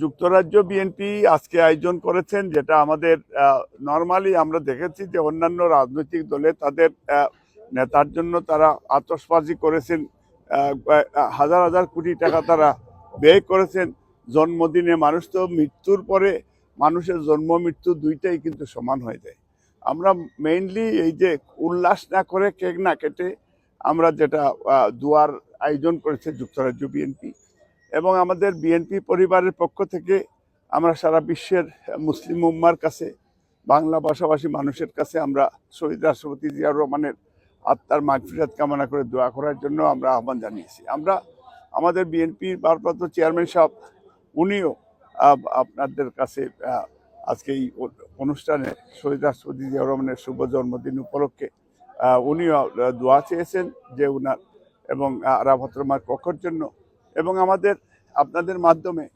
যুক্তরাজ্য বিএনপি আজকে আয়োজন করেছেন, যেটা আমাদের নর্মালি আমরা দেখেছি যে অন্যান্য রাজনৈতিক দলে তাদের নেতার জন্য তারা আতসবাজি করেছেন হাজার হাজার কোটি টাকা তারা ব্যয় করেছেন। জন্মদিনে মানুষ তো মৃত্যুর পরে মানুষের জন্ম, মৃত্যু দুইটাই কিন্তু সমান হয়ে যায়। আমরা মেইনলি এই যে উল্লাস না করে কেক না কেটে আমরা যেটা দুয়ার আয়োজন করেছে যুক্তরাজ্য বিএনপি এবং আমাদের বিএনপি পরিবারের পক্ষ থেকে আমরা সারা বিশ্বের মুসলিম উম্মার কাছে, বাংলা ভাষাভাষী মানুষের কাছে আমরা শহীদ রাষ্ট্রপতি জিয়াউর রহমানের আত্মার মাগফিরাত কামনা করে দোয়া করার জন্য আমরা আহ্বান জানিয়েছি। আমরা আমাদের বিএনপির ভারপ্রাপ্ত চেয়ারম্যান সাহেব, উনিও আপনাদের কাছে আজকে এই অনুষ্ঠানে শহীদ রাষ্ট্রপতি জিয়াউর রহমানের শুভ জন্মদিন উপলক্ষে উনিও দোয়া চেয়েছেন যে উনার এবং আরাভদ্রমার পক্ষের জন্য এবং আমাদের, আপনাদের মাধ্যমে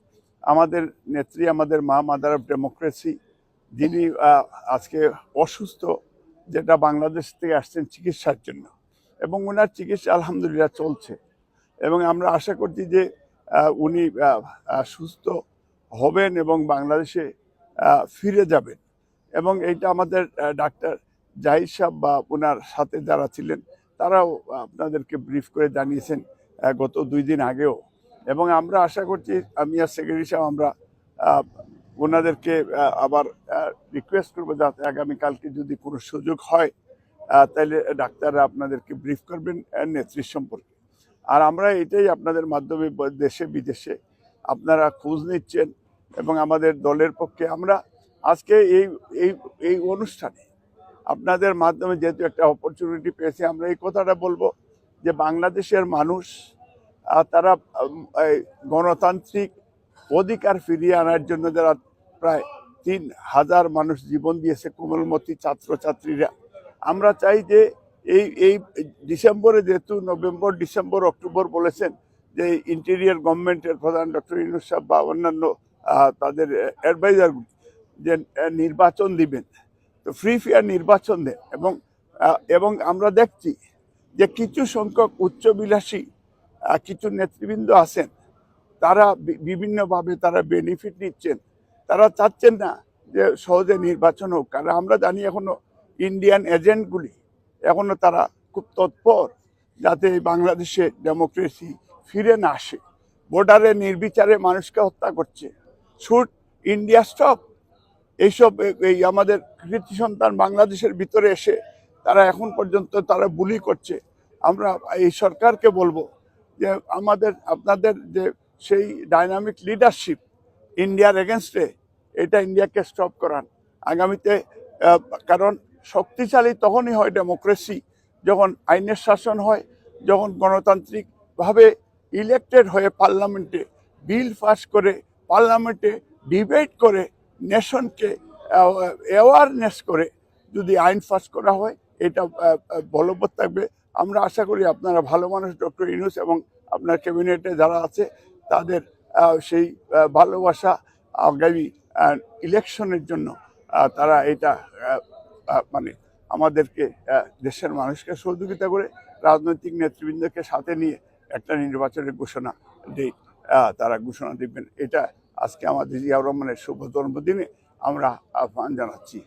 আমাদের নেত্রী, আমাদের মা মাদার অফ ডেমোক্রেসি যিনি আজকে অসুস্থ, যেটা বাংলাদেশ থেকে আসছেন চিকিৎসার জন্য। এবং ওনার চিকিৎসা আলহামদুলিল্লাহ চলছে। এবং আমরা আশা করছি যে উনি সুস্থ হবেন এবং বাংলাদেশে ফিরে যাবেন। এবং এইটা আমাদের ডাক্তার জাহিদ সাহেব বা ওনার সাথে যারা ছিলেন, তারাও আপনাদেরকে ব্রিফ করে জানিয়েছেন গত দুই দিন আগেও। এবং আমরা আশা করছি আমি আর সেক্রেটারি সাহেব আমরা ওনাদেরকে আবার রিকোয়েস্ট করব যাতে আগামীকালকে যদি কোনো সুযোগ হয় তাহলে ডাক্তাররা আপনাদেরকে ব্রিফ করবেন আহ, নেত্রীর সম্পর্কে। আর আমরা এটাই আপনাদের মাধ্যমে দেশে বিদেশে আপনারা খোঁজ নিচ্ছেন এবং আমাদের দলের পক্ষে আমরা আজকে এই এই এই অনুষ্ঠানে আপনাদের মাধ্যমে যেহেতু একটা অপরচুনিটি পেয়েছি আমরা এই কথাটা বলব। যে বাংলাদেশের মানুষ তারা গণতান্ত্রিক অধিকার ফিরিয়ে আনার জন্য যারা প্রায় তিন হাজার মানুষ জীবন দিয়েছে কোমলমতি ছাত্রছাত্রীরা, আমরা চাই যে এই এই ডিসেম্বরে যেহেতু নভেম্বর, ডিসেম্বর, অক্টোবর বলেছেন যে ইন্টেরিয়ার গভর্নমেন্টের প্রধান ডক্টর ইনুস বা অন্যান্য তাদের অ্যাডভাইজারগুলি যে নির্বাচন দিবেন। তো ফ্রি ফেয়ার নির্বাচন দেন এবং এবং আমরা দেখছি যে কিছু সংখ্যক উচ্চবিলাসী কিছু নেতৃবৃন্দ আছেন, তারা বিভিন্নভাবে তারা বেনিফিট নিচ্ছেন। তারা চাচ্ছেন না যে সহজে নির্বাচন হোক। কারণ আমরা জানি এখনও ইন্ডিয়ান এজেন্টগুলি এখনও তারা খুব তৎপর, যাতে বাংলাদেশে ডেমোক্রেসি ফিরে না আসে। বর্ডারে নির্বিচারে মানুষকে হত্যা করছে। শুট ইন্ডিয়া স্টপ এইসব এই আমাদের কৃতি সন্তান বাংলাদেশের ভিতরে এসে তারা এখন পর্যন্ত তারা বুলি করছে। আমরা এই সরকারকে বলব যে আমাদের, আপনাদের যে সেই ডাইনামিক লিডারশিপ ইন্ডিয়ার এগেনস্টে এটা ইন্ডিয়াকে স্টপ করান। আগামীতে কারণ শক্তিশালী তখনই হয় ডেমোক্রেসি যখন আইনের শাসন হয়, যখন গণতান্ত্রিকভাবে ইলেক্টেড হয়ে পার্লামেন্টে বিল পাস করে পার্লামেন্টে ডিবেট করে নেশনকে অ্যাওয়ারনেস করে যদি আইন পাস করা হয় এটা বলবৎ থাকবে। আমরা আশা করি আপনারা ভালো মানুষ, ডক্টর ইনুস এবং আপনার ক্যাবিনেটে যারা আছে, তাদের সেই ভালোবাসা আগামী ইলেকশনের জন্য তারা এটা মানে আমাদেরকে দেশের মানুষকে সহযোগিতা করে রাজনৈতিক নেতৃবৃন্দকে সাথে নিয়ে একটা নির্বাচনের ঘোষণা ডেট তারা ঘোষণা দিবেন। এটা আজকে আমাদের জিয়াউর রহমানের শুভ জন্মদিনে আমরা আহ্বান জানাচ্ছি।